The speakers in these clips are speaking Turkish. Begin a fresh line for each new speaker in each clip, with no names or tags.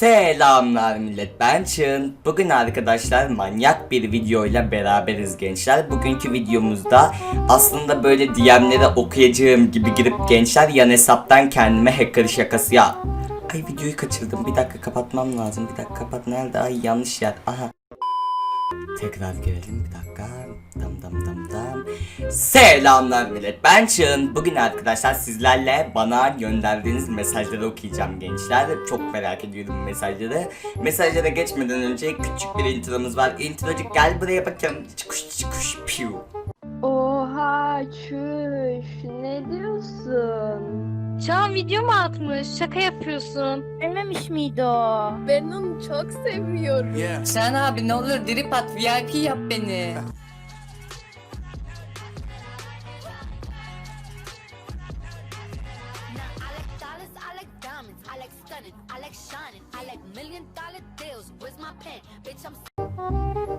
Selamlar millet ben Çığın. Bugün arkadaşlar manyak bir videoyla beraberiz gençler. Bugünkü videomuzda aslında böyle DM'lere okuyacağım gibi girip gençler yan hesaptan kendime hacker şakası ya. Ay videoyu kaçırdım bir dakika kapatmam lazım bir dakika kapat nerede ay yanlış yer aha. Tekrar girelim bir dakika. Dam dam dam dam. Selamlar millet ben Çığın. Bugün arkadaşlar sizlerle bana gönderdiğiniz mesajları okuyacağım gençler. Çok merak ediyorum mesajları. Mesajlara geçmeden önce küçük bir intromuz var. Introcuk gel buraya bakın. Çıkış çıkış piu.
Oha çüş ne diyorsun?
Çağan video mu atmış? Şaka yapıyorsun.
Ölmemiş miydi o?
Ben onu çok seviyorum.
Sen abi ne olur drip at VIP yap beni.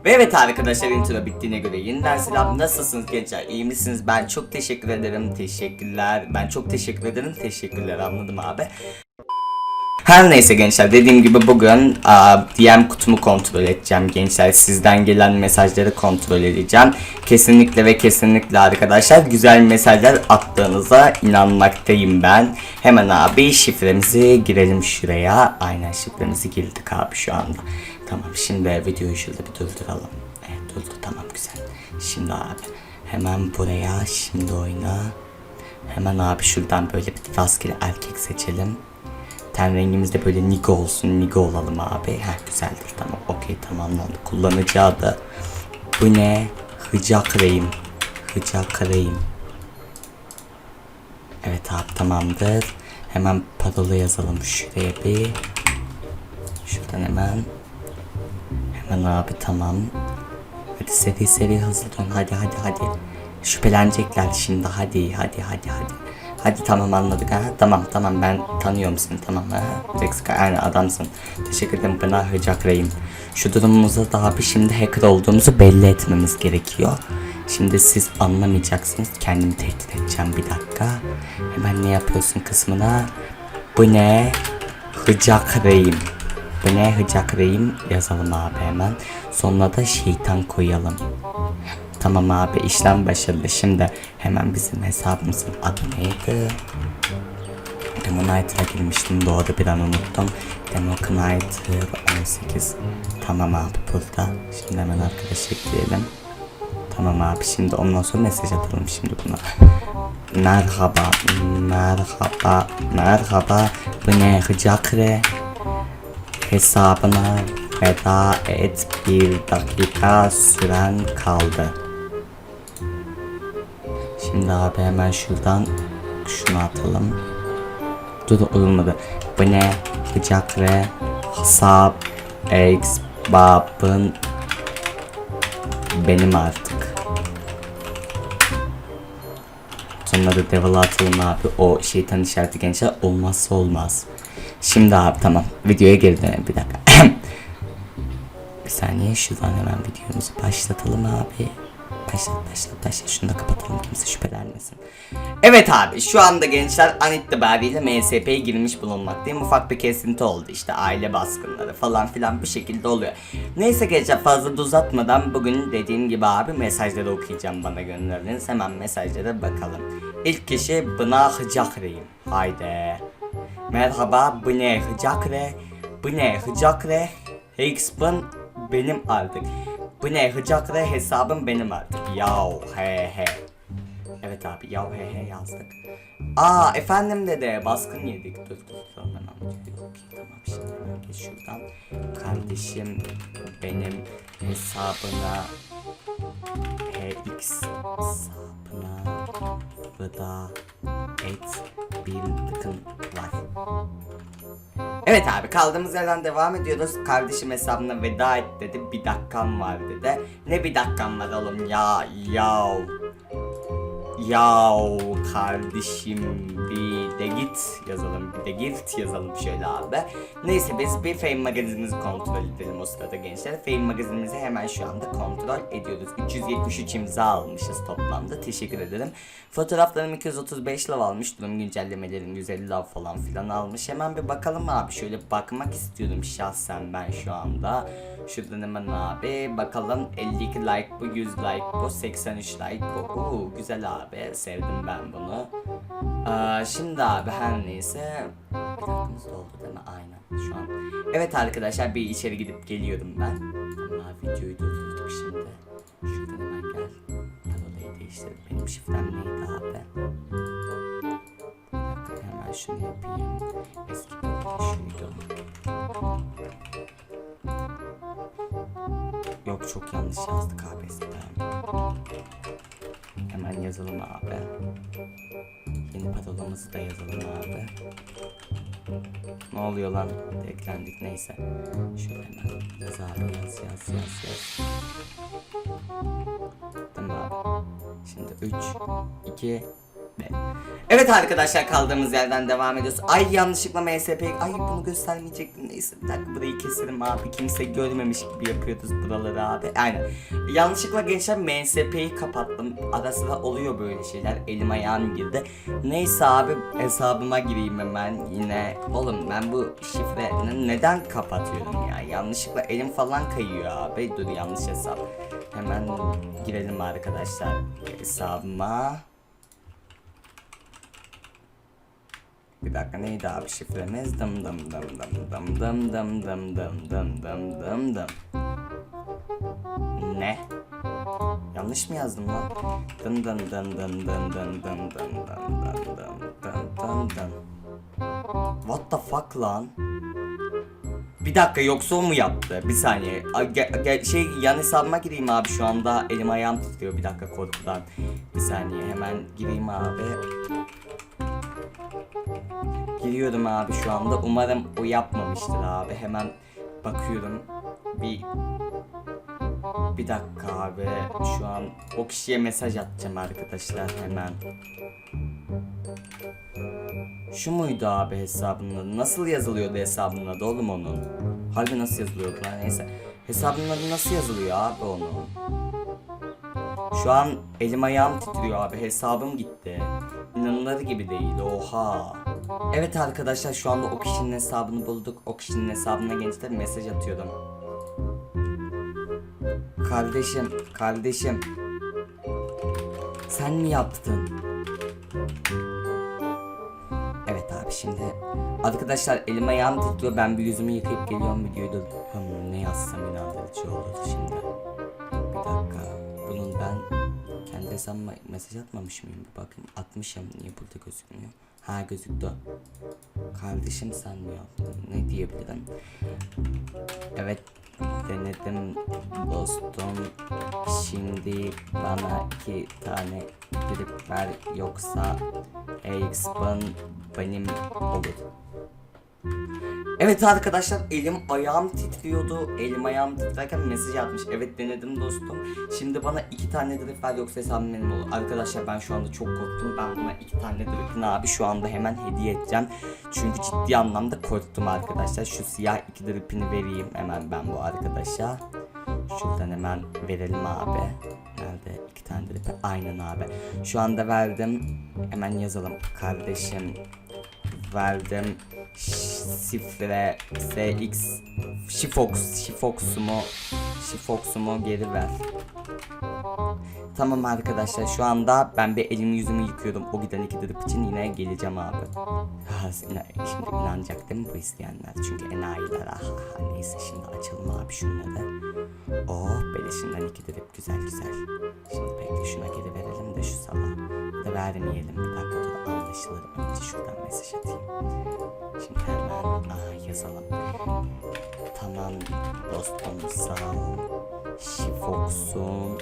Ve evet arkadaşlar intro bittiğine göre yeniden selam. Nasılsınız gençler? İyi misiniz? Ben çok teşekkür ederim. Teşekkürler. Ben çok teşekkür ederim. Teşekkürler anladım abi. Her neyse gençler dediğim gibi bugün a, DM kutumu kontrol edeceğim gençler. Sizden gelen mesajları kontrol edeceğim. Kesinlikle ve kesinlikle arkadaşlar güzel mesajlar attığınıza inanmaktayım ben. Hemen abi şifremizi girelim şuraya. Aynen şifremizi girdik abi şu anda. Tamam şimdi videoyu şurada bir durduralım. Evet durdu tamam güzel. Şimdi abi hemen buraya şimdi oyna. Hemen abi şuradan böyle bir rastgele erkek seçelim. Ten rengimiz de böyle Nigo olsun. Nigo olalım abi. Heh güzeldir tamam. Okey tamamlandı. Kullanıcı adı. Bu ne? Hıcak Reyim. Hıcak Reyim. Evet abi tamamdır. Hemen parola yazalım şuraya bir. Şuradan hemen. Hemen abi tamam. Hadi seri seri hızlı dön. Hadi hadi hadi. Şüphelenecekler şimdi. Hadi hadi hadi hadi. Hadi tamam anladık ha. Tamam tamam ben tanıyorum seni tamam ha. Rex yani adamsın. Teşekkür ederim bana hıcak reyim. Şu durumumuzda da abi şimdi hacker olduğumuzu belli etmemiz gerekiyor. Şimdi siz anlamayacaksınız. Kendimi tehdit edeceğim bir dakika. Hemen ne yapıyorsun kısmına. Bu ne? Hıcak reyim. Bu ne hıcak reyim yazalım abi hemen. Sonuna da şeytan koyalım. Tamam abi işlem başarılı. Şimdi hemen bizim hesabımızın adı neydi? Demonite'a girmiştim doğru bir an unuttum. Demonite 18. Tamam abi burada. Şimdi hemen arkadaş ekleyelim. Tamam abi şimdi ondan sonra mesaj atalım şimdi buna. Merhaba, merhaba, merhaba. Bu ne hıcakre? Hesabına veda et bir dakika süren kaldı. Şimdi abi hemen şuradan şunu atalım. Dur olmadı. Bu ne? Bıçakre hesap X babın benim artık. Sonra da devil'a atalım abi. O şeytan işareti gençler olmazsa olmaz. Şimdi abi tamam. Videoya geri dönelim bir dakika. bir saniye şuradan hemen videomuzu başlatalım abi. Başlat başlat başlat şunu da kapatalım kimse şüphelenmesin. Evet abi şu anda gençler an itibariyle MSP'ye girmiş bulunmaktayım. Ufak bir kesinti oldu işte aile baskınları falan filan bir şekilde oluyor. Neyse gençler fazla da uzatmadan bugün dediğim gibi abi mesajları okuyacağım bana gönderdiğiniz. Hemen mesajlara bakalım. İlk kişi Bına Hıcakreyim. Haydi. Merhaba Hıcakre? Bu ne Hıcakre? Higgsbın benim artık. Bu ne Hıcakre hesabım benim artık. Yav he he. Evet abi yav he he yazdık. Aa efendim dede baskın yedik. Dur dur dur hemen okuyayım tamam şimdi hemen geç şuradan. Kardeşim benim hesabına HX hesabına veda et bir tıkın var. Evet abi kaldığımız yerden devam ediyoruz. Kardeşim hesabına veda et dedi. Bir dakikam var dedi. Ne bir dakikam var oğlum ya yav. Yav kardeşim bir de git yazalım. Bir de git yazalım şöyle abi. Neyse biz bir Fame magazinimizi kontrol edelim o sırada gençler. Fame magazinimizi hemen şu anda kontrol ediyoruz. 373 imza almışız toplamda. Teşekkür ederim. Fotoğraflarım 235 lav almış. Durum güncellemelerim 150 lav falan filan almış. Hemen bir bakalım abi. Şöyle bakmak istiyorum şahsen ben şu anda. Şuradan hemen abi bakalım 52 like bu 100 like bu 83 like bu. Oo, güzel abi sevdim ben bunu. Aa, şimdi abi her neyse bir dakikamız doldu değil mi? Aynen şu an. Evet arkadaşlar bir içeri gidip geliyorum ben. Abi videoyu durdurduk şimdi. Şuradan hemen gel. Parolayı değiştir. Benim şifrem neydi abi? Hemen şunu yapayım. Eski şuydu. Yok çok yanlış yazdık abi eskiden. Hemen yazalım abi. Yeni parolamızı da yazalım abi. Ne oluyor lan? Eklendik neyse. Şöyle hemen yaz abi yaz yaz yaz yaz. Tamam abi. Şimdi 3, 2, Evet arkadaşlar kaldığımız yerden devam ediyoruz. Ay yanlışlıkla MSP... Ay bunu göstermeyecektim. Neyse bir dakika burayı keselim abi. Kimse görmemiş gibi yapıyoruz buraları abi. Aynen. Yanlışlıkla gençler MSP'yi kapattım. Ara oluyor böyle şeyler. Elim ayağım girdi. Neyse abi hesabıma gireyim hemen yine. Oğlum ben bu şifre neden kapatıyorum ya? Yanlışlıkla elim falan kayıyor abi. Dur yanlış hesap. Hemen girelim arkadaşlar hesabıma. Bir dakika neydi abi şifremiz? Dım dım dım dım dım dım dım dım dım dım dım dım dım. Ne? Yanlış mı yazdım lan? Dım dım dım dım dım dım dım dım dım dım dım dım dım dım. What the fuck lan? Bir dakika yoksa o mu yaptı? Bir saniye. A, ge- ge- şey yan hesabıma gireyim abi şu anda elim ayağım titriyor bir dakika korkudan. Bir saniye hemen gireyim abi. Giriyorum abi şu anda. Umarım o yapmamıştır abi. Hemen bakıyorum. Bir bir dakika abi. Şu an o kişiye mesaj atacağım arkadaşlar hemen. Şu muydu abi hesabının adı? Nasıl yazılıyordu hesabının adı oğlum onun? Harbi nasıl yazılıyordu lan neyse. Hesabının adı nasıl yazılıyor abi onun? Şu an elim ayağım titriyor abi hesabım gitti. İnanılır gibi değil oha. Evet arkadaşlar şu anda o kişinin hesabını bulduk. O kişinin hesabına gençler mesaj atıyorum. Kardeşim, kardeşim. Sen mi yaptın? Evet abi şimdi arkadaşlar elim ayağım titriyor. Ben bir yüzümü yıkayıp geliyorum videoyu. Hmm, ne yazsam inandırıcı olur şimdi. Bir dakika. Bunun ben kendi hesabıma mesaj atmamış mıyım? Bakayım. Atmışım. Niye burada gözükmüyor? Ha gözüktü. Kardeşim sen yaptın? Ne diyebilirim? Evet denedim dostum. Şimdi bana iki tane grip ver yoksa Expan benim olur. Evet arkadaşlar elim ayağım titriyordu. Elim ayağım titrerken mesaj atmış. Evet denedim dostum. Şimdi bana iki tane drip ver yoksa hesabım benim olur. Arkadaşlar ben şu anda çok korktum. Ben buna iki tane drip'ini abi şu anda hemen hediye edeceğim. Çünkü ciddi anlamda korktum arkadaşlar. Şu siyah iki drip'ini vereyim hemen ben bu arkadaşa. Şuradan hemen verelim abi. Nerede? iki tane drip. Aynen abi. Şu anda verdim. Hemen yazalım. Kardeşim verdim. Şifre SX Şifox Şifox'umu Şifox'umu geri ver. Tamam arkadaşlar şu anda ben bir elimi yüzümü yıkıyordum o giden iki drip için yine geleceğim abi. Şimdi inanacak değil mi bu isteyenler? Çünkü enayiler ah, ah, neyse şimdi açalım abi şunları. Oh beleşinden iki drip güzel güzel. Şimdi bekle şuna geri verelim de şu sabah. Da vermeyelim bir dakika anlaşılır. Önce şuradan mesaj atayım. Şimdi hemen aa, yazalım. Tamam dostum ol. Şifox'um.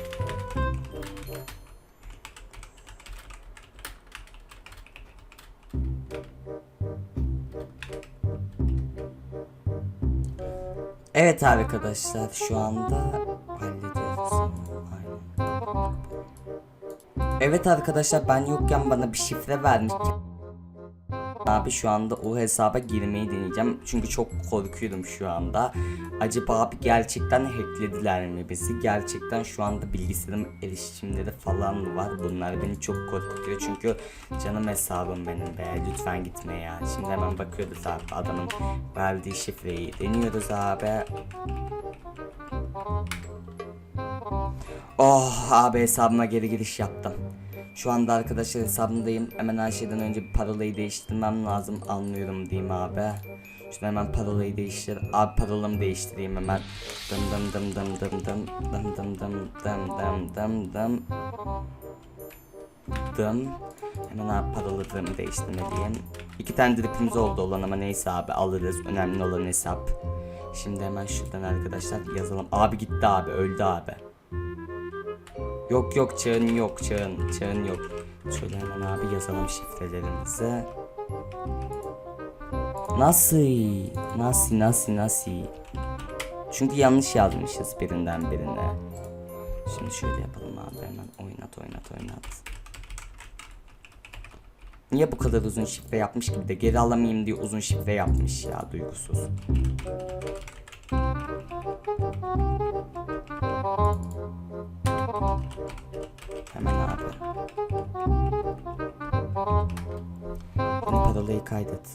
Evet arkadaşlar şu anda Evet arkadaşlar ben yokken bana bir şifre vermiş. Abi şu anda o hesaba girmeyi deneyeceğim. Çünkü çok korkuyorum şu anda. Acaba abi gerçekten hacklediler mi bizi? Gerçekten şu anda bilgisayarım erişimleri falan var. Bunlar beni çok korkutuyor. Çünkü canım hesabım benim be. Lütfen gitme ya. Şimdi hemen bakıyoruz abi. Adamın verdiği şifreyi deniyoruz abi. Oh abi hesabıma geri giriş yaptım. Şu anda arkadaşlar hesabımdayım. Hemen her şeyden önce bir parolayı değiştirmem lazım. Anlıyorum diyeyim abi. Şunu hemen parolayı değiştir. Abi parolamı değiştireyim hemen. Dım dım dım dım dım dım dım dım dım dım dım dım dım dım. Hemen abi paroladığımı değiştirmeliyim. İki tane dripimiz oldu olan ama neyse abi alırız. Önemli olan hesap. Şimdi hemen şuradan arkadaşlar yazalım. Abi gitti abi öldü abi. Yok yok çağın yok çağın çağın yok. Şöyle hemen abi yazalım şifrelerimizi. Nasıl? Nasıl nasıl nasıl? Çünkü yanlış yazmışız birinden birine. Şimdi şöyle yapalım abi hemen oynat oynat oynat. Niye bu kadar uzun şifre yapmış gibi de geri alamayayım diye uzun şifre yapmış ya duygusuz. Yine parolayı kaydet.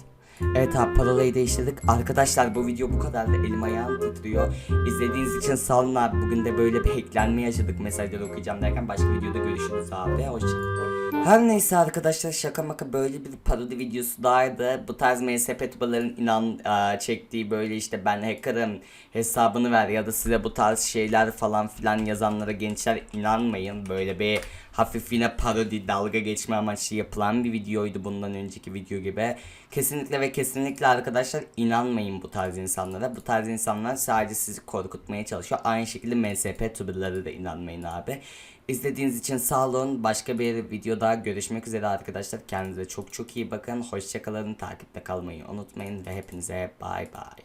Evet abi parolayı değiştirdik. Arkadaşlar bu video bu kadar da elim ayağım titriyor. İzlediğiniz için sağ olun abi. Bugün de böyle bir hacklenme yaşadık mesajları okuyacağım derken başka videoda görüşürüz abi. Hoşçakalın. Her neyse arkadaşlar şaka maka böyle bir parodi videosu dahaydı. Bu tarz MSP tubaların inan aa, çektiği böyle işte ben hackerım hesabını ver ya da size bu tarz şeyler falan filan yazanlara gençler inanmayın. Böyle bir hafif yine parodi dalga geçme amaçlı yapılan bir videoydu bundan önceki video gibi. Kesinlikle ve kesinlikle arkadaşlar inanmayın bu tarz insanlara. Bu tarz insanlar sadece sizi korkutmaya çalışıyor. Aynı şekilde MSP tuberları da inanmayın abi. İzlediğiniz için sağ olun. Başka bir videoda görüşmek üzere arkadaşlar. Kendinize çok çok iyi bakın. Hoşçakalın. Takipte kalmayı unutmayın ve hepinize bay bay.